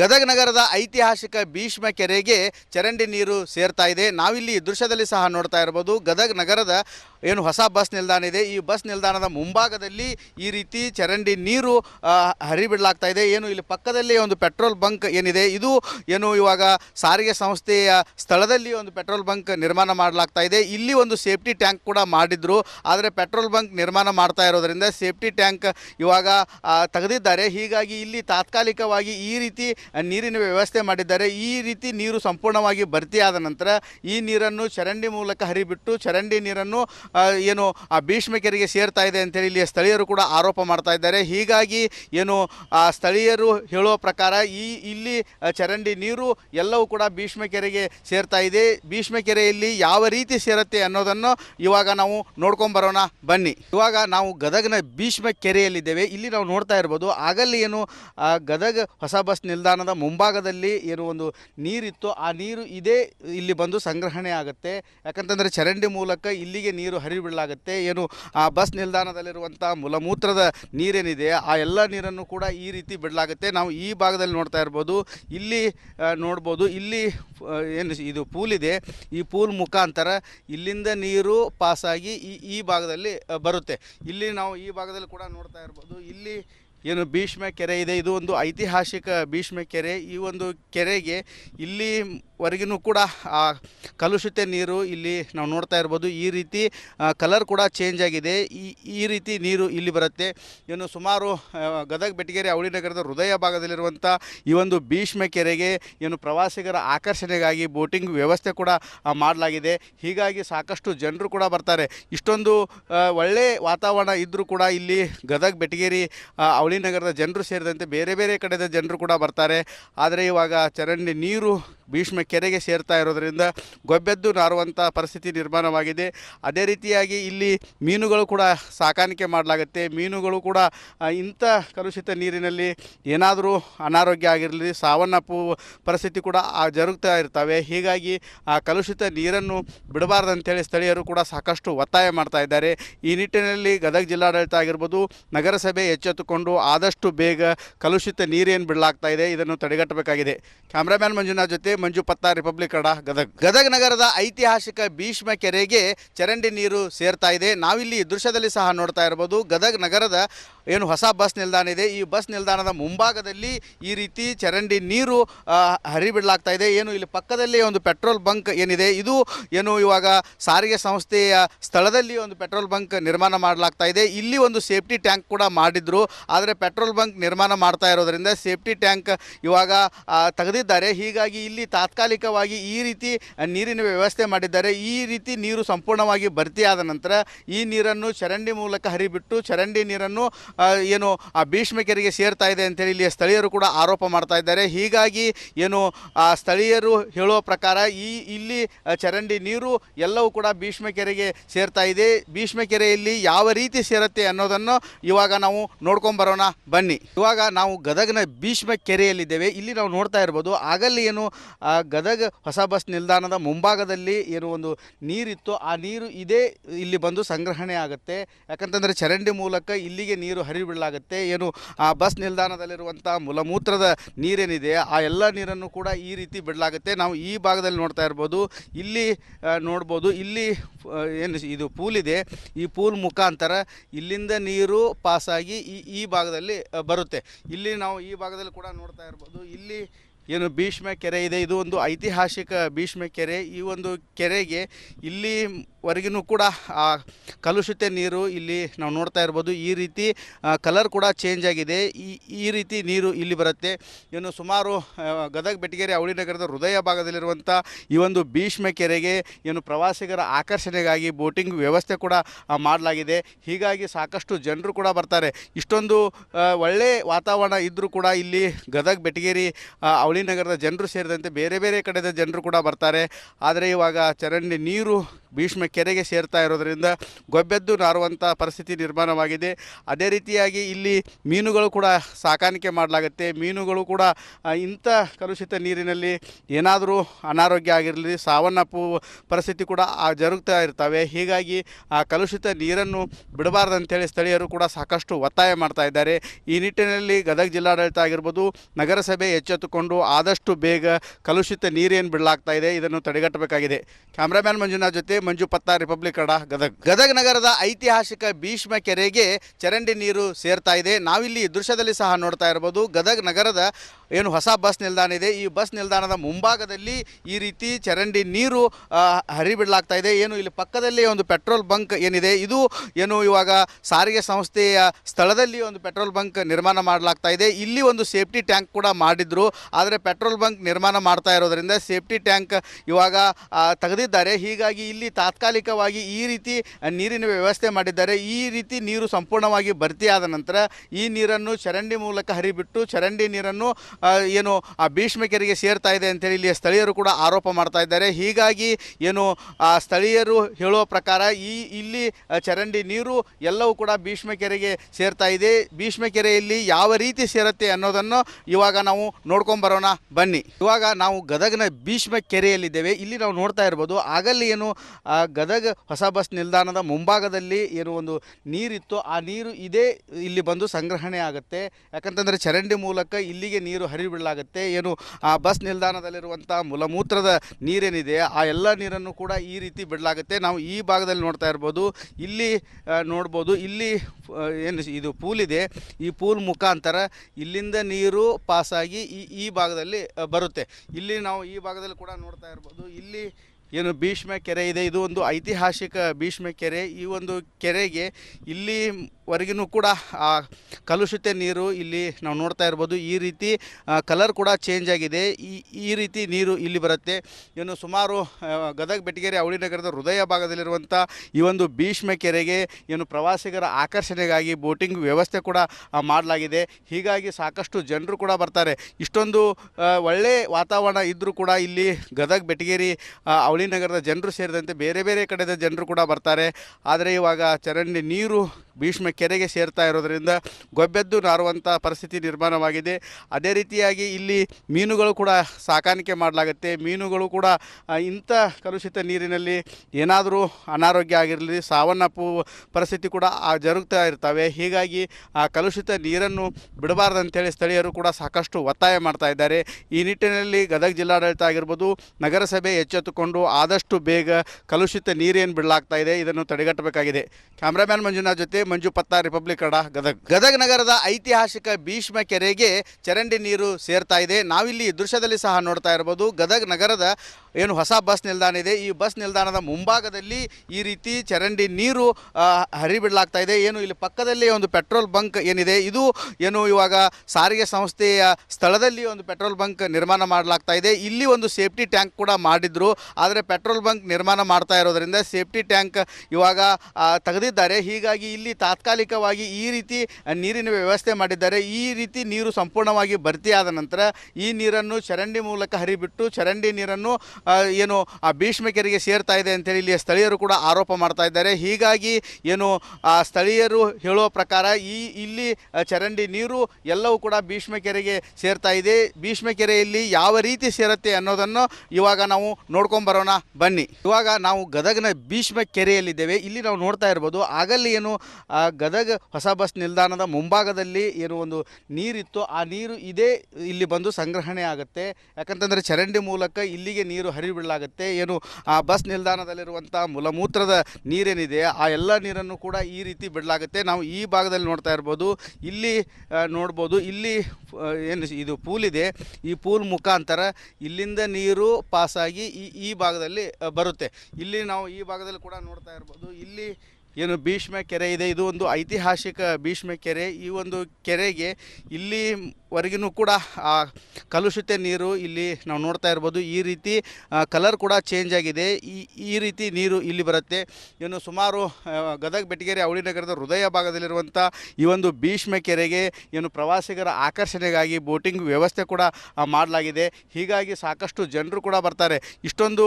ಗದಗ ನಗರದ ಐತಿಹಾಸಿಕ ಭೀಷ್ಮ ಕೆರೆಗೆ ಚರಂಡಿ ನೀರು ಸೇರ್ತಾ ಇದೆ. ನಾವಿಲ್ಲಿ ದೃಶ್ಯದಲ್ಲಿ ಸಹ ನೋಡ್ತಾ ಇರ್ಬೋದು, ಗದಗ ನಗರದ ಏನು ಹೊಸ ಬಸ್ ನಿಲ್ದಾಣ ಇದೆ. ಈ ಬಸ್ ನಿಲ್ದಾಣದ ಮುಂಭಾಗದಲ್ಲಿ ಈ ರೀತಿ ಚರಂಡಿ ನೀರು ಹರಿಬಿಡಲಾಗ್ತಾ ಇದೆ. ಏನು ಇಲ್ಲಿ ಪಕ್ಕದಲ್ಲಿ ಒಂದು ಪೆಟ್ರೋಲ್ ಬಂಕ್ ಏನಿದೆ, ಇದು ಏನು ಇವಾಗ ಸಾರಿಗೆ ಸಂಸ್ಥೆಯ ಸ್ಥಳದಲ್ಲಿ ಒಂದು ಪೆಟ್ರೋಲ್ ಬಂಕ್ ನಿರ್ಮಾಣ ಮಾಡಲಾಗ್ತಾ ಇದೆ. ಇಲ್ಲಿ ಒಂದು ಸೇಫ್ಟಿ ಟ್ಯಾಂಕ್ ಕೂಡ ಮಾಡಿದ್ರು. ಆದರೆ ಪೆಟ್ರೋಲ್ ಬಂಕ್ ನಿರ್ಮಾಣ ಮಾಡ್ತಾ ಇರೋದರಿಂದ ಸೇಫ್ಟಿ ಟ್ಯಾಂಕ್ ಇವಾಗ ತೆಗೆದಿದ್ದಾರೆ. ಹೀಗಾಗಿ ಇಲ್ಲಿ ತಾತ್ಕಾಲಿಕವಾಗಿ ಈ ರೀತಿ ನೀರಿನ ವ್ಯವಸ್ಥೆ ಮಾಡಿದ್ದಾರೆ. ಈ ರೀತಿ ನೀರು ಸಂಪೂರ್ಣವಾಗಿ ಭರ್ತಿಯಾದ ನಂತರ ಈ ನೀರನ್ನು ಚರಂಡಿ ಮೂಲಕ ಹರಿಬಿಟ್ಟು ಚರಂಡಿ ನೀರನ್ನು ಏನು, ಆ ಭೀಷ್ಮ ಕೆರೆಗೆ ಸೇರ್ತಾ ಇದೆ ಅಂತೇಳಿ ಇಲ್ಲಿ ಸ್ಥಳೀಯರು ಕೂಡ ಆರೋಪ ಮಾಡ್ತಾ ಇದ್ದಾರೆ. ಹೀಗಾಗಿ, ಏನು, ಆ, ಸ್ಥಳೀಯರು ಹೇಳುವ ಪ್ರಕಾರ ಈ, ಇಲ್ಲಿ ಚರಂಡಿ ನೀರು ಎಲ್ಲವೂ ಕೂಡ ಭೀಷ್ಮ ಕೆರೆಗೆ ಸೇರ್ತಾ ಇದೆ. ಭೀಷ್ಮ ಕೆರೆಯಲ್ಲಿ ಯಾವ ರೀತಿ ಸೇರುತ್ತೆ ಅನ್ನೋದನ್ನು ಇವಾಗ ನಾವು ನೋಡ್ಕೊಂಬರೋಣ. ಬನ್ನಿ. ಇವಾಗ ನಾವು ಗದಗನ ಭೀಷ್ಮ ಕೆರೆಯಲ್ಲಿದ್ದೇವೆ ಇಲ್ಲಿ ನಾವು ನೋಡ್ತಾ ಇರ್ಬೋದು. ಆಗಲ್ಲಿ ಏನು ಗದಗ ಹೊಸ ಬಸ್ ನಿಲ್ದಾಣದ ಮುಂಭಾಗದಲ್ಲಿ ಏನು ಒಂದು ನೀರಿತ್ತು, ಆ ನೀರು ಇದೇ ಇಲ್ಲಿ ಬಂದು ಸಂಗ್ರಹಣೆ ಆಗುತ್ತೆ. ಯಾಕಂತಂದರೆ ಚರಂಡಿ ಮೂಲಕ ಇಲ್ಲಿಗೆ ನೀರು ಹರಿಬಿಡಲಾಗುತ್ತೆ ಏನು, ಆ ಬಸ್ ನಿಲ್ದಾಣದಲ್ಲಿರುವಂಥ ಮೂಲಮೂತ್ರದ ನೀರೇನಿದೆ, ಆ ಎಲ್ಲ ನೀರನ್ನು ಕೂಡ ಈ ರೀತಿ ಬಿಡಲಾಗುತ್ತೆ. ನಾವು ಈ ಭಾಗದಲ್ಲಿ ನೋಡ್ತಾ ಇರ್ಬೋದು. ಇಲ್ಲಿ ನೋಡ್ಬೋದು, ಇಲ್ಲಿ ಏನು ಇದು ಪೂಲ್ ಇದೆ. ಈ ಪೂಲ್ ಮುಖಾಂತರ ಇಲ್ಲಿಂದ ನೀರು ಪಾಸಾಗಿ ಈ ಈ ಭಾಗದಲ್ಲಿ ಬರುತ್ತೆ. ಇಲ್ಲಿ ನಾವು ಈ ಭಾಗದಲ್ಲಿ ಕೂಡ ನೋಡ್ತಾ ಇರ್ಬೋದು. ಇಲ್ಲಿ ಏನು ಭೀಷ್ಮ ಕೆರೆ ಇದೆ, ಇದು ಒಂದು ಐತಿಹಾಸಿಕ ಭೀಷ್ಮ ಕೆರೆ. ಈ ಒಂದು ಕೆರೆಗೆ ಇಲ್ಲಿವರೆಗಿನೂ ಕೂಡ, ಆ, ಕಲುಷಿತ ನೀರು ಇಲ್ಲಿ ನಾವು ನೋಡ್ತಾ ಇರ್ಬೋದು. ಈ ರೀತಿ ಕಲರ್ ಕೂಡ ಚೇಂಜ್ ಆಗಿದೆ. ಈ ರೀತಿ ನೀರು ಇಲ್ಲಿ ಬರುತ್ತೆ. ಏನು ಸುಮಾರು ಗದಗ ಬೆಟ್ಟಗೆರೆ ಅವಳಿ ನಗರದ ಹೃದಯ ಭಾಗದಲ್ಲಿರುವಂಥ ಈ ಒಂದು ಭೀಷ್ಮ ಕೆರೆಗೆ ಏನು ಪ್ರವಾಸಿಗರ ಆಕರ್ಷಣೆಗಾಗಿ ಬೋಟಿಂಗ್ ವ್ಯವಸ್ಥೆ ಕೂಡ ಮಾಡಲಾಗಿದೆ. ಹೀಗಾಗಿ ಸಾಕಷ್ಟು ಜನರು ಕೂಡ ಬರ್ತಾರೆ. ಇಷ್ಟೊಂದು ಒಳ್ಳೆ ವಾತಾವರಣ ಇದ್ದರೂ ಕೂಡ ಇಲ್ಲಿ ಗದಗ, ಬೆಟಗೇರಿ ಅವಳಿ ನಗರದ ಜನರು ಸೇರಿದಂತೆ ಬೇರೆ ಬೇರೆ ಕಡೆದ ಜನರು ಕೂಡ ಬರ್ತಾರೆ. ಆದರೆ ಇವಾಗ ಚರಂಡಿ ನೀರು ಭೀಷ್ಮ ಕೆರೆಗೆ ಸೇರ್ತಾ ಇರೋದರಿಂದ ಗೊಬ್ಬೆದ್ದು ನಾರುವಂಥ ಪರಿಸ್ಥಿತಿ ನಿರ್ಮಾಣವಾಗಿದೆ. ಅದೇ ರೀತಿಯಾಗಿ ಇಲ್ಲಿ ಮೀನುಗಳು ಕೂಡ ಸಾಕಾಣಿಕೆ ಮಾಡಲಾಗುತ್ತೆ. ಮೀನುಗಳು ಕೂಡ ಇಂಥ ಕಲುಷಿತ ನೀರಿನಲ್ಲಿ ಏನಾದರೂ ಅನಾರೋಗ್ಯ ಆಗಿರಲಿ ಸಾವನ್ನಪ್ಪು ಪರಿಸ್ಥಿತಿ ಕೂಡ ಜರುಗ್ತಾ ಇರ್ತವೆ. ಹೀಗಾಗಿ, ಆ, ಕಲುಷಿತ ನೀರನ್ನು ಬಿಡಬಾರ್ದಂತೇಳಿ ಸ್ಥಳೀಯರು ಕೂಡ ಸಾಕಷ್ಟು ಒತ್ತಾಯ ಮಾಡ್ತಾ ಇದ್ದಾರೆ. ಈ ನಿಟ್ಟಿನಲ್ಲಿ ಗದಗ ಜಿಲ್ಲಾಡಳಿತ ಆಗಿರ್ಬೋದು, ನಗರಸಭೆ ಎಚ್ಚೆತ್ತುಕೊಂಡು ಆದಷ್ಟು ಬೇಗ ಕಲುಷಿತ ನೀರೇನು ಬಿಡಲಾಗ್ತಾ ಇದೆ, ಇದನ್ನು ತಡೆಗಟ್ಟಬೇಕಾಗಿದೆ. ಕ್ಯಾಮ್ರಾಮ್ಯಾನ್ ಮಂಜುನಾಥ್ ಜೊತೆ ಮಂಜು ಪತ್ತ ರಿಪಬ್ಲಿಕ್ ಕಡ ಗದಗ್. ಗದಗ ನಗರದ ಐತಿಹಾಸಿಕ ಭೀಷ್ಮ ಕೆರೆಗೆ ಚರಂಡಿ ನೀರು ಸೇರ್ತಾ ಇದೆ. ನಾವಿಲ್ಲಿ ದೃಶ್ಯದಲ್ಲಿ ಸಹ ನೋಡ್ತಾ ಇರಬಹುದು ಗದಗ ನಗರದ ಏನು ಹೊಸ ಬಸ್ ನಿಲ್ದಾಣ ಇದೆ. ಈ ಬಸ್ ನಿಲ್ದಾಣದ ಮುಂಭಾಗದಲ್ಲಿ ಈ ರೀತಿ ಚರಂಡಿ ನೀರು ಹರಿಬಿಡಲಾಗ್ತಾ ಇದೆ. ಏನು ಇಲ್ಲಿ ಪಕ್ಕದಲ್ಲಿ ಒಂದು ಪೆಟ್ರೋಲ್ ಬಂಕ್ ಏನಿದೆ, ಇದು ಏನು ಇವಾಗ ಸಾರಿಗೆ ಸಂಸ್ಥೆಯ ಸ್ಥಳದಲ್ಲಿ ಒಂದು ಪೆಟ್ರೋಲ್ ಬಂಕ್ ನಿರ್ಮಾಣ ಮಾಡಲಾಗ್ತಾ ಇದೆ. ಇಲ್ಲಿ ಒಂದು ಸೇಫ್ಟಿ ಟ್ಯಾಂಕ್ ಕೂಡ ಮಾಡಿದ್ರು. ಆದರೆ ಪೆಟ್ರೋಲ್ ಬಂಕ್ ನಿರ್ಮಾಣ ಮಾಡ್ತಾ ಇರೋದ್ರಿಂದ ಸೇಫ್ಟಿ ಟ್ಯಾಂಕ್ ಇವಾಗ ತೆಗೆದಿದ್ದಾರೆ. ಹೀಗಾಗಿ ಇಲ್ಲಿ ತಾತ್ಕಾಲಿಕವಾಗಿ ಈ ರೀತಿ ನೀರಿನ ವ್ಯವಸ್ಥೆ ಮಾಡಿದ್ದಾರೆ. ಈ ರೀತಿ ನೀರು ಸಂಪೂರ್ಣವಾಗಿ ಭರ್ತಿಯಾದ ನಂತರ ಈ ನೀರನ್ನು ಚರಂಡಿ ಮೂಲಕ ಹರಿಬಿಟ್ಟು ಚರಂಡಿ ನೀರನ್ನು ಏನು, ಆ ಭೀಷ್ಮ ಕೆರೆಗೆ ಸೇರ್ತಾ ಇದೆ ಅಂತೇಳಿ ಇಲ್ಲಿ ಸ್ಥಳೀಯರು ಕೂಡ ಆರೋಪ ಮಾಡ್ತಾ ಇದ್ದಾರೆ. ಹೀಗಾಗಿ ಏನು, ಆ, ಸ್ಥಳೀಯರು ಹೇಳುವ ಪ್ರಕಾರ ಈ, ಇಲ್ಲಿ ಚರಂಡಿ ನೀರು ಎಲ್ಲವೂ ಕೂಡ ಭೀಷ್ಮ ಕೆರೆಗೆ ಸೇರ್ತಾ ಇದೆ. ಭೀಷ್ಮ ಕೆರೆಯಲ್ಲಿ ಯಾವ ರೀತಿ ಸೇರುತ್ತೆ ಅನ್ನೋದನ್ನು ಇವಾಗ ನಾವು ನೋಡ್ಕೊಂಬರೋಣ ಬನ್ನಿ. ಇವಾಗ ನಾವು ಗದಗನ ಭೀಷ್ಮ ಕೆರೆಯಲ್ಲಿದ್ದೇವೆ ಇಲ್ಲಿ ನಾವು ನೋಡ್ತಾ ಇರ್ಬೋದು. ಆಗಲ್ಲಿ ಏನು ಆ, ಗದಗ ಹೊಸ ಬಸ್ ನಿಲ್ದಾಣದ ಮುಂಭಾಗದಲ್ಲಿ ಏನು ಒಂದು ನೀರಿತ್ತು ಆ ನೀರು ಇದೇ ಇಲ್ಲಿ ಬಂದು ಸಂಗ್ರಹಣೆ ಆಗುತ್ತೆ. ಯಾಕಂತಂದರೆ ಚರಂಡಿ ಮೂಲಕ ಇಲ್ಲಿಗೆ ನೀರು ಹರಿಬಿಡಲಾಗುತ್ತೆ ಏನು ಆ ಬಸ್ ನಿಲ್ದಾಣದಲ್ಲಿರುವಂಥ ಮೂಲಮೂತ್ರದ ನೀರೇನಿದೆ ಆ ಎಲ್ಲ ನೀರನ್ನು ಕೂಡ ಈ ರೀತಿ ಬಿಡಲಾಗುತ್ತೆ. ನಾವು ಈ ಭಾಗದಲ್ಲಿ ನೋಡ್ತಾ ಇರ್ಬೋದು. ಇಲ್ಲಿ ನೋಡ್ಬೋದು ಇಲ್ಲಿ ಏನು ಇದು ಪೂಲ್ ಇದೆ ಈ ಪೂಲ್ ಮುಖಾಂತರ ಇಲ್ಲಿಂದ ನೀರು ಪಾಸಾಗಿ ಈ ಈ ಭಾಗದಲ್ಲಿ ಬರುತ್ತೆ. ಇಲ್ಲಿ ನಾವು ಈ ಭಾಗದಲ್ಲಿ ಕೂಡ ನೋಡ್ತಾ ಇರ್ಬೋದು. ಇಲ್ಲಿ ಏನು ಭೀಷ್ಮ ಕೆರೆ ಇದೆ, ಇದು ಒಂದು ಐತಿಹಾಸಿಕ ಭೀಷ್ಮ ಕೆರೆ. ಈ ಒಂದು ಕೆರೆಗೆ ಇಲ್ಲಿವರೆಗಿನೂ ಕೂಡ, ಆ, ಕಲುಷಿತ ನೀರು ಇಲ್ಲಿ ನಾವು ನೋಡ್ತಾ ಇರ್ಬೋದು. ಈ ರೀತಿ ಕಲರ್ ಕೂಡ ಚೇಂಜ್ ಆಗಿದೆ. ಈ ಈ ರೀತಿ ನೀರು ಇಲ್ಲಿ ಬರುತ್ತೆ. ಏನು ಸುಮಾರು ಗದಗ ಬೆಟಗೇರಿ ಅವಳಿ ನಗರದ ಹೃದಯ ಭಾಗದಲ್ಲಿರುವಂಥ ಈ ಒಂದು ಭೀಷ್ಮ ಕೆರೆಗೆ ಏನು ಪ್ರವಾಸಿಗರ ಆಕರ್ಷಣೆಗಾಗಿ ಬೋಟಿಂಗ್ ವ್ಯವಸ್ಥೆ ಕೂಡ ಮಾಡಲಾಗಿದೆ. ಹೀಗಾಗಿ ಸಾಕಷ್ಟು ಜನರು ಕೂಡ ಬರ್ತಾರೆ. ಇಷ್ಟೊಂದು ಒಳ್ಳೆಯ ಒಳ್ಳೆ ವಾತಾವರಣ ಇದ್ದರೂ ಕೂಡ ಇಲ್ಲಿ ಗದಗ ಬೆಟಗೇರಿ ಅವಳಿ ನಗರದ ಜನರು ಸೇರಿದಂತೆ ಬೇರೆ ಬೇರೆ ಕಡೆದ ಜನರು ಕೂಡ ಬರ್ತಾರೆ. ಆದರೆ ಇವಾಗ ಚರಂಡಿ ನೀರು ಭೀಷ್ಮ ಕೆರೆಗೆ ಸೇರ್ತಾ ಇರೋದರಿಂದ ಗೊಬ್ಬೆದ್ದು ನಾರುವಂಥ ಪರಿಸ್ಥಿತಿ ನಿರ್ಮಾಣವಾಗಿದೆ. ಅದೇ ರೀತಿಯಾಗಿ ಇಲ್ಲಿ ಮೀನುಗಳು ಕೂಡ ಸಾಕಾಣಿಕೆ ಮಾಡಲಾಗುತ್ತೆ. ಮೀನುಗಳು ಕೂಡ ಇಂಥ ಕಲುಷಿತ ನೀರಿನಲ್ಲಿ ಏನಾದರೂ ಅನಾರೋಗ್ಯ ಆಗಿರಲಿ, ಸಾವನ್ನಪ್ಪು ಪರಿಸ್ಥಿತಿ ಕೂಡ ಜರುಗ್ತಾ ಇರ್ತವೆ. ಹೀಗಾಗಿ ಆ ಕಲುಷಿತ ನೀರನ್ನು ಬಿಡಬಾರ್ದಂತೇಳಿ ಸ್ಥಳೀಯರು ಕೂಡ ಸಾಕಷ್ಟು ಒತ್ತಾಯ ಮಾಡ್ತಾ ಇದ್ದಾರೆ. ಈ ನಿಟ್ಟಿನಲ್ಲಿ ಗದಗ ಜಿಲ್ಲಾಡಳಿತ ಆಗಿರ್ಬೋದು, ನಗರಸಭೆ ಎಚ್ಚೆತ್ತುಕೊಂಡು ಆದಷ್ಟು ಬೇಗ ಕಲುಷಿತ ನೀರೇನು ಬಿಡಲಾಗ್ತಾ ಇದೆ, ಇದನ್ನು ತಡೆಗಟ್ಟಬೇಕಾಗಿದೆ. ಕ್ಯಾಮ್ರಾಮ್ಯಾನ್ ಮಂಜುನಾಥ್ ಜೊತೆ ಮಂಜು ಪತ್ತಾ ರಿಪಬ್ಲಿಕ್ ಕಡ ಗದಗ್. ಗದಗ ನಗರದ ಐತಿಹಾಸಿಕ ಭೀಷ್ಮ ಕೆರೆಗೆ ಚರಂಡಿ ನೀರು ಸೇರ್ತಾ ಇದೆ. ನಾವಿಲ್ಲಿ ದೃಶ್ಯದಲ್ಲಿ ಸಹ ನೋಡ್ತಾ ಇರಬಹುದು ಗದಗ ನಗರದ ಏನು ಹೊಸ ಬಸ್ ನಿಲ್ದಾಣ ಇದೆ. ಈ ಬಸ್ ನಿಲ್ದಾಣದ ಮುಂಭಾಗದಲ್ಲಿ ಈ ರೀತಿ ಚರಂಡಿ ನೀರು ಹರಿಬಿಡಲಾಗ್ತಾ ಇದೆ. ಏನು ಇಲ್ಲಿ ಪಕ್ಕದಲ್ಲಿ ಒಂದು ಪೆಟ್ರೋಲ್ ಬಂಕ್ ಏನಿದೆ, ಇದು ಏನು ಇವಾಗ ಸಾರಿಗೆ ಸಂಸ್ಥೆಯ ಸ್ಥಳದಲ್ಲಿ ಒಂದು ಪೆಟ್ರೋಲ್ ಬಂಕ್ ನಿರ್ಮಾಣ ಮಾಡಲಾಗ್ತಾ ಇದೆ. ಇಲ್ಲಿ ಒಂದು ಸೇಫ್ಟಿ ಟ್ಯಾಂಕ್ ಕೂಡ ಮಾಡಿದ್ರು. ಆದರೆ ಪೆಟ್ರೋಲ್ ಬಂಕ್ ನಿರ್ಮಾಣ ಮಾಡ್ತಾ ಇರೋದ್ರಿಂದ ಸೇಫ್ಟಿ ಟ್ಯಾಂಕ್ ಇವಾಗ ತೆಗೆದಿದ್ದಾರೆ. ಹೀಗಾಗಿ ಇಲ್ಲಿ ತಾತ್ಕಾಲಿಕವಾಗಿ ಈ ರೀತಿ ನೀರಿನ ವ್ಯವಸ್ಥೆ ಮಾಡಿದ್ದಾರೆ. ಈ ರೀತಿ ನೀರು ಸಂಪೂರ್ಣವಾಗಿ ಭರ್ತಿಯಾದ ನಂತರ ಈ ನೀರನ್ನು ಚರಂಡಿ ಮೂಲಕ ಹರಿಬಿಟ್ಟು ಚರಂಡಿ ನೀರನ್ನು ಏನು, ಆ ಭೀಷ್ಮ ಕೆರೆಗೆ ಸೇರ್ತಾ ಇದೆ ಅಂತೇಳಿ ಇಲ್ಲಿ ಸ್ಥಳೀಯರು ಕೂಡ ಆರೋಪ ಮಾಡ್ತಾ ಇದ್ದಾರೆ. ಹೀಗಾಗಿ, ಏನು, ಆ, ಸ್ಥಳೀಯರು ಹೇಳುವ ಪ್ರಕಾರ ಈ, ಇಲ್ಲಿ ಚರಂಡಿ ನೀರು ಎಲ್ಲವೂ ಕೂಡ ಭೀಷ್ಮ ಕೆರೆಗೆ ಸೇರ್ತಾ ಇದೆ. ಭೀಷ್ಮ ಕೆರೆಯಲ್ಲಿ ಯಾವ ರೀತಿ ಸೇರುತ್ತೆ ಅನ್ನೋದನ್ನು ಇವಾಗ ನಾವು ನೋಡ್ಕೊಂಬರೋಣ. ಬನ್ನಿ. ಇವಾಗ ನಾವು ಗದಗನ ಭೀಷ್ಮ ಕೆರೆಯಲ್ಲಿದ್ದೇವೆ ಇಲ್ಲಿ ನಾವು ನೋಡ್ತಾ ಇರ್ಬೋದು. ಆಗಲ್ಲಿ ಏನು ಆ, ಗದಗ ಹೊಸ ಬಸ್ ನಿಲ್ದಾಣದ ಮುಂಭಾಗದಲ್ಲಿ ಏನು ಒಂದು ನೀರಿತ್ತು ಆ ನೀರು ಇದೇ ಇಲ್ಲಿ ಬಂದು ಸಂಗ್ರಹಣೆ ಆಗುತ್ತೆ. ಯಾಕಂತಂದರೆ ಚರಂಡಿ ಮೂಲಕ ಇಲ್ಲಿಗೆ ನೀರು ಹರಿಬಿಡಲಾಗುತ್ತೆ. ಏನು ಆ ಬಸ್ ನಿಲ್ದಾಣದಲ್ಲಿರುವಂಥ ಮೂಲಮೂತ್ರದ ನೀರೇನಿದೆ ಆ ಎಲ್ಲ ನೀರನ್ನು ಕೂಡ ಈ ರೀತಿ ಬಿಡಲಾಗುತ್ತೆ. ನಾವು ಈ ಭಾಗದಲ್ಲಿ ನೋಡ್ತಾ ಇರ್ಬೋದು. ಇಲ್ಲಿ ನೋಡ್ಬೋದು ಇಲ್ಲಿ ಏನು ಇದು ಪೂಲ್ ಇದೆ. ಈ ಪೂಲ್ ಮುಖಾಂತರ ಇಲ್ಲಿಂದ ನೀರು ಪಾಸಾಗಿ ಈ ಈ ಭಾಗದಲ್ಲಿ ಬರುತ್ತೆ. ಇಲ್ಲಿ ನಾವು ಈ ಭಾಗದಲ್ಲಿ ಕೂಡ ನೋಡ್ತಾ ಇರ್ಬೋದು. ಇಲ್ಲಿ ಏನು ಭೀಷ್ಮ ಕೆರೆ ಇದೆ, ಇದು ಒಂದು ಐತಿಹಾಸಿಕ ಭೀಷ್ಮ ಕೆರೆ. ಈ ಒಂದು ಕೆರೆಗೆ ಇಲ್ಲಿವರೆಗೂ ಕೂಡ, ಆ, ಕಲುಷಿತ ನೀರು ಇಲ್ಲಿ ನಾವು ನೋಡ್ತಾ ಇರ್ಬೋದು. ಈ ರೀತಿ ಕಲರ್ ಕೂಡ ಚೇಂಜ್ ಆಗಿದೆ. ಈ ರೀತಿ ನೀರು ಇಲ್ಲಿ ಬರುತ್ತೆ. ಏನು ಸುಮಾರು ಗದಗ, ಬೆಟಗೇರಿ, ಅವಳಿ ನಗರದ ಹೃದಯ ಭಾಗದಲ್ಲಿರುವಂಥ ಈ ಒಂದು ಭೀಷ್ಮ ಕೆರೆಗೆ ಏನು ಪ್ರವಾಸಿಗರ ಆಕರ್ಷಣೆಗಾಗಿ ಬೋಟಿಂಗ್ ವ್ಯವಸ್ಥೆ ಕೂಡ ಮಾಡಲಾಗಿದೆ. ಹೀಗಾಗಿ ಸಾಕಷ್ಟು ಜನರು ಕೂಡ ಬರ್ತಾರೆ. ಇಷ್ಟೊಂದು ಒಳ್ಳೆ ವಾತಾವರಣ ಇದ್ದರೂ ಕೂಡ ಇಲ್ಲಿ ಗದಗ, ಬೆಟಗೇರಿ ಅವಳಿ ನಗರದ ಜನರು ಸೇರಿದಂತೆ ಬೇರೆ ಬೇರೆ ಕಡೆದ ಜನರು ಕೂಡ ಬರ್ತಾರೆ. ಆದರೆ ಇವಾಗ ಚರಂಡಿ ನೀರು ಭೀಷ್ಮ ಕೆರೆಗೆ ಸೇರ್ತಾ ಇರೋದರಿಂದ ಗೊಬ್ಬೆದ್ದು ನಾರುವಂಥ ಪರಿಸ್ಥಿತಿ ನಿರ್ಮಾಣವಾಗಿದೆ. ಅದೇ ರೀತಿಯಾಗಿ ಇಲ್ಲಿ ಮೀನುಗಳು ಕೂಡ ಸಾಕಾಣಿಕೆ ಮಾಡಲಾಗುತ್ತೆ. ಮೀನುಗಳು ಕೂಡ ಇಂಥ ಕಲುಷಿತ ನೀರಿನಲ್ಲಿ ಏನಾದರೂ ಅನಾರೋಗ್ಯ ಆಗಿರಲಿ, ಸಾವನ್ನಪ್ಪು ಪರಿಸ್ಥಿತಿ ಕೂಡ ಜರುಗ್ತಾ ಇರ್ತವೆ. ಹೀಗಾಗಿ ಆ ಕಲುಷಿತ ನೀರನ್ನು ಬಿಡಬಾರ್ದಂತೇಳಿ ಸ್ಥಳೀಯರು ಕೂಡ ಸಾಕಷ್ಟು ಒತ್ತಾಯ ಮಾಡ್ತಾ ಇದ್ದಾರೆ. ಈ ನಿಟ್ಟಿನಲ್ಲಿ ಗದಗ ಜಿಲ್ಲಾಡಳಿತ ಆಗಿರ್ಬೋದು, ನಗರಸಭೆ ಎಚ್ಚೆತ್ತುಕೊಂಡು ಆದಷ್ಟು ಬೇಗ ಕಲುಷಿತ ನೀರೇನು ಬಿಡಲಾಗ್ತಾ ಇದೆ, ಇದನ್ನು ತಡೆಗಟ್ಟಬೇಕಾಗಿದೆ. ಕ್ಯಾಮ್ರಾಮ್ಯಾನ್ ಮಂಜುನಾಥ್ ಜೊತೆ ಮಂಜು ಪತ್ತ ರಿಪಬ್ಲಿಕ್ ಕಡ ಗದಗ್. ಗದಗ ನಗರದ ಐತಿಹಾಸಿಕ ಭೀಷ್ಮ ಕೆರೆಗೆ ಚರಂಡಿ ನೀರು ಸೇರ್ತಾ ಇದೆ. ನಾವಿಲ್ಲಿ ದೃಶ್ಯದಲ್ಲಿ ಸಹ ನೋಡ್ತಾ ಇರ್ಬೋದು, ಗದಗ ನಗರದ ಏನು ಹೊಸ ಬಸ್ ನಿಲ್ದಾಣ ಇದೆ. ಈ ಬಸ್ ನಿಲ್ದಾಣದ ಮುಂಭಾಗದಲ್ಲಿ ಈ ರೀತಿ ಚರಂಡಿ ನೀರು ಹರಿಬಿಡಲಾಗ್ತಾ ಇದೆ. ಏನು ಇಲ್ಲಿ ಪಕ್ಕದಲ್ಲಿ ಒಂದು ಪೆಟ್ರೋಲ್ ಬಂಕ್ ಏನಿದೆ, ಇದು ಏನು ಇವಾಗ ಸಾರಿಗೆ ಸಂಸ್ಥೆಯ ಸ್ಥಳದಲ್ಲಿ ಒಂದು ಪೆಟ್ರೋಲ್ ಬಂಕ್ ನಿರ್ಮಾಣ ಮಾಡಲಾಗ್ತಾ ಇದೆ. ಇಲ್ಲಿ ಒಂದು ಸೇಫ್ಟಿ ಟ್ಯಾಂಕ್ ಕೂಡ ಮಾಡಿದ್ರು. ಆದರೆ ಪೆಟ್ರೋಲ್ ಬಂಕ್ ನಿರ್ಮಾಣ ಮಾಡ್ತಾ ಇರೋದ್ರಿಂದ ಸೇಫ್ಟಿ ಟ್ಯಾಂಕ್ ಇವಾಗ ತೆಗೆದಿದ್ದಾರೆ. ಹೀಗಾಗಿ ಇಲ್ಲಿ ತಾತ್ಕಾಲಿಕವಾಗಿ ಈ ರೀತಿ ನೀರಿನ ವ್ಯವಸ್ಥೆ ಮಾಡಿದ್ದಾರೆ. ಈ ರೀತಿ ನೀರು ಸಂಪೂರ್ಣವಾಗಿ ಭರ್ತಿಯಾದ ನಂತರ ಈ ನೀರನ್ನು ಚರಂಡಿ ಮೂಲಕ ಹರಿಬಿಟ್ಟು ಚರಂಡಿ ನೀರನ್ನು ಏನು, ಆ ಭೀಷ್ಮ ಕೆರೆಗೆ ಸೇರ್ತಾ ಇದೆ ಅಂತೇಳಿ ಇಲ್ಲಿ ಸ್ಥಳೀಯರು ಕೂಡ ಆರೋಪ ಮಾಡ್ತಾ ಇದ್ದಾರೆ. ಹೀಗಾಗಿ ಏನು, ಆ, ಸ್ಥಳೀಯರು ಹೇಳುವ ಪ್ರಕಾರ ಈ, ಇಲ್ಲಿ ಚರಂಡಿ ನೀರು ಎಲ್ಲವೂ ಕೂಡ ಭೀಷ್ಮ ಕೆರೆಗೆ ಸೇರ್ತಾ ಇದೆ. ಭೀಷ್ಮ ಕೆರೆಯಲ್ಲಿ ಯಾವ ರೀತಿ ಸೇರುತ್ತೆ ಅನ್ನೋದನ್ನು ಇವಾಗ ನಾವು ನೋಡ್ಕೊಂಬರೋಣ ಬನ್ನಿ. ಇವಾಗ ನಾವು ಗದಗನ ಭೀಷ್ಮ ಕೆರೆಯಲ್ಲಿದ್ದೇವೆ ಇಲ್ಲಿ ನಾವು ನೋಡ್ತಾ ಇರ್ಬೋದು. ಆಗಲ್ಲಿ ಏನು ಆ, ಗದಗ ಹೊಸ ಬಸ್ ನಿಲ್ದಾಣದ ಮುಂಭಾಗದಲ್ಲಿ ಏನು ಒಂದು ನೀರಿತ್ತು ಆ ನೀರು ಇದೇ ಇಲ್ಲಿ ಬಂದು ಸಂಗ್ರಹಣೆ ಆಗುತ್ತೆ. ಯಾಕಂತಂದರೆ ಚರಂಡಿ ಮೂಲಕ ಇಲ್ಲಿಗೆ ನೀರು ಹರಿಬಿಡಲಾಗುತ್ತೆ ಏನು ಆ ಬಸ್ ನಿಲ್ದಾಣದಲ್ಲಿರುವಂಥ ಮೂಲಮೂತ್ರದ ನೀರೇನಿದೆ ಆ ಎಲ್ಲ ನೀರನ್ನು ಕೂಡ ಈ ರೀತಿ ಬಿಡಲಾಗುತ್ತೆ. ನಾವು ಈ ಭಾಗದಲ್ಲಿ ನೋಡ್ತಾ ಇರ್ಬೋದು. ಇಲ್ಲಿ ನೋಡ್ಬೋದು ಇಲ್ಲಿ ಏನು ಇದು ಪೂಲ್ ಇದೆ ಈ ಪೂಲ್ ಮುಖಾಂತರ ಇಲ್ಲಿಂದ ನೀರು ಪಾಸಾಗಿ ಈ ಈ ಭಾಗದಲ್ಲಿ ಬರುತ್ತೆ. ಇಲ್ಲಿ ನಾವು ಈ ಭಾಗದಲ್ಲಿ ಕೂಡ ನೋಡ್ತಾ ಇರ್ಬೋದು. ಇಲ್ಲಿ ಏನು ಭೀಷ್ಮ ಕೆರೆ ಇದೆ ಇದು ಒಂದು ಐತಿಹಾಸಿಕ ಭೀಷ್ಮ ಕೆರೆ. ಈ ಒಂದು ಕೆರೆಗೆ ಇಲ್ಲಿವರೆಗಿನೂ ಕೂಡ ಆ ಕಲುಷಿತ ನೀರು ಇಲ್ಲಿ ನಾವು ನೋಡ್ತಾ ಇರ್ಬೋದು. ಈ ರೀತಿ ಕಲರ್ ಕೂಡ ಚೇಂಜ್ ಆಗಿದೆ. ಈ ಈ ರೀತಿ ನೀರು ಇಲ್ಲಿ ಬರುತ್ತೆ. ಏನು ಸುಮಾರು ಗದಗ ಬೆಟಗೇರಿ ಅವಳಿ ನಗರದ ಹೃದಯ ಭಾಗದಲ್ಲಿರುವಂಥ ಈ ಒಂದು ಭೀಷ್ಮ ಕೆರೆಗೆ ಏನು ಪ್ರವಾಸಿಗರ ಆಕರ್ಷಣೆಗಾಗಿ ಬೋಟಿಂಗ್ ವ್ಯವಸ್ಥೆ ಕೂಡ ಮಾಡಲಾಗಿದೆ. ಹೀಗಾಗಿ ಸಾಕಷ್ಟು ಜನರು ಕೂಡ ಬರ್ತಾರೆ. ಇಷ್ಟೊಂದು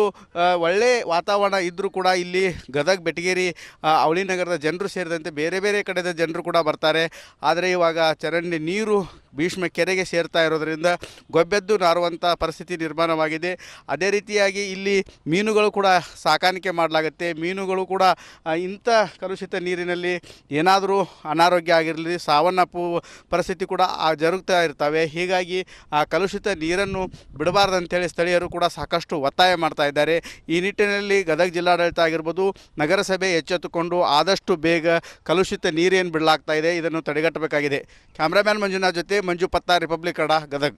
ಒಳ್ಳೆ ವಾತಾವರಣ ಇದ್ದರೂ ಕೂಡ ಇಲ್ಲಿ ಗದಗ ಬೆಟಗೇರಿ ಆ, ಅವಳಿ ನಗರದ ಜನರು ಸೇರಿದಂತೆ ಬೇರೆ ಬೇರೆ ಕಡೆದ ಜನರು ಕೂಡ ಬರ್ತಾರೆ. ಆದರೆ ಇವಾಗ ಚರಂಡಿ ನೀರು ಭೀಷ್ಮ ಕೆರೆಗೆ ಸೇರ್ತಾ ಇರೋದರಿಂದ ಗೊಬ್ಬೆದ್ದು ನಾರುವಂಥ ಪರಿಸ್ಥಿತಿ ನಿರ್ಮಾಣವಾಗಿದೆ. ಅದೇ ರೀತಿಯಾಗಿ ಇಲ್ಲಿ ಮೀನುಗಳು ಕೂಡ ಸಾಕಾಣಿಕೆ ಮಾಡಲಾಗುತ್ತೆ. ಮೀನುಗಳು ಕೂಡ ಇಂಥ ಕಲುಷಿತ ನೀರಿನಲ್ಲಿ ಏನಾದರೂ ಅನಾರೋಗ್ಯ ಆಗಿರಲಿ ಸಾವನ್ನಪ್ಪು ಪರಿಸ್ಥಿತಿ ಕೂಡ ಜರುಗ್ತಾ ಇರ್ತವೆ. ಹೀಗಾಗಿ, ಆ, ಕಲುಷಿತ ನೀರನ್ನು ಬಿಡಬಾರ್ದಂತೇಳಿ ಸ್ಥಳೀಯರು ಕೂಡ ಸಾಕಷ್ಟು ಒತ್ತಾಯ ಮಾಡ್ತಾ ಇದ್ದಾರೆ. ಈ ನಿಟ್ಟಿನಲ್ಲಿ ಗದಗ ಜಿಲ್ಲಾಡಳಿತ ಆಗಿರ್ಬೋದು, ನಗರಸಭೆ ಎಚ್ಚೆತ್ತುಕೊಂಡು ಆದಷ್ಟು ಬೇಗ ಕಲುಷಿತ ನೀರೇನು ಬಿಡಲಾಗ್ತಾ ಇದೆ, ಇದನ್ನು ತಡೆಗಟ್ಟಬೇಕಾಗಿದೆ. ಕ್ಯಾಮ್ರಾಮ್ಯಾನ್ ಮಂಜುನಾಥ್ ಜೊತೆ ಮಂಜು ಪತ್ತ ರಿಪಬ್ಲಿಕ್ ಕಡ ಗದಗ್.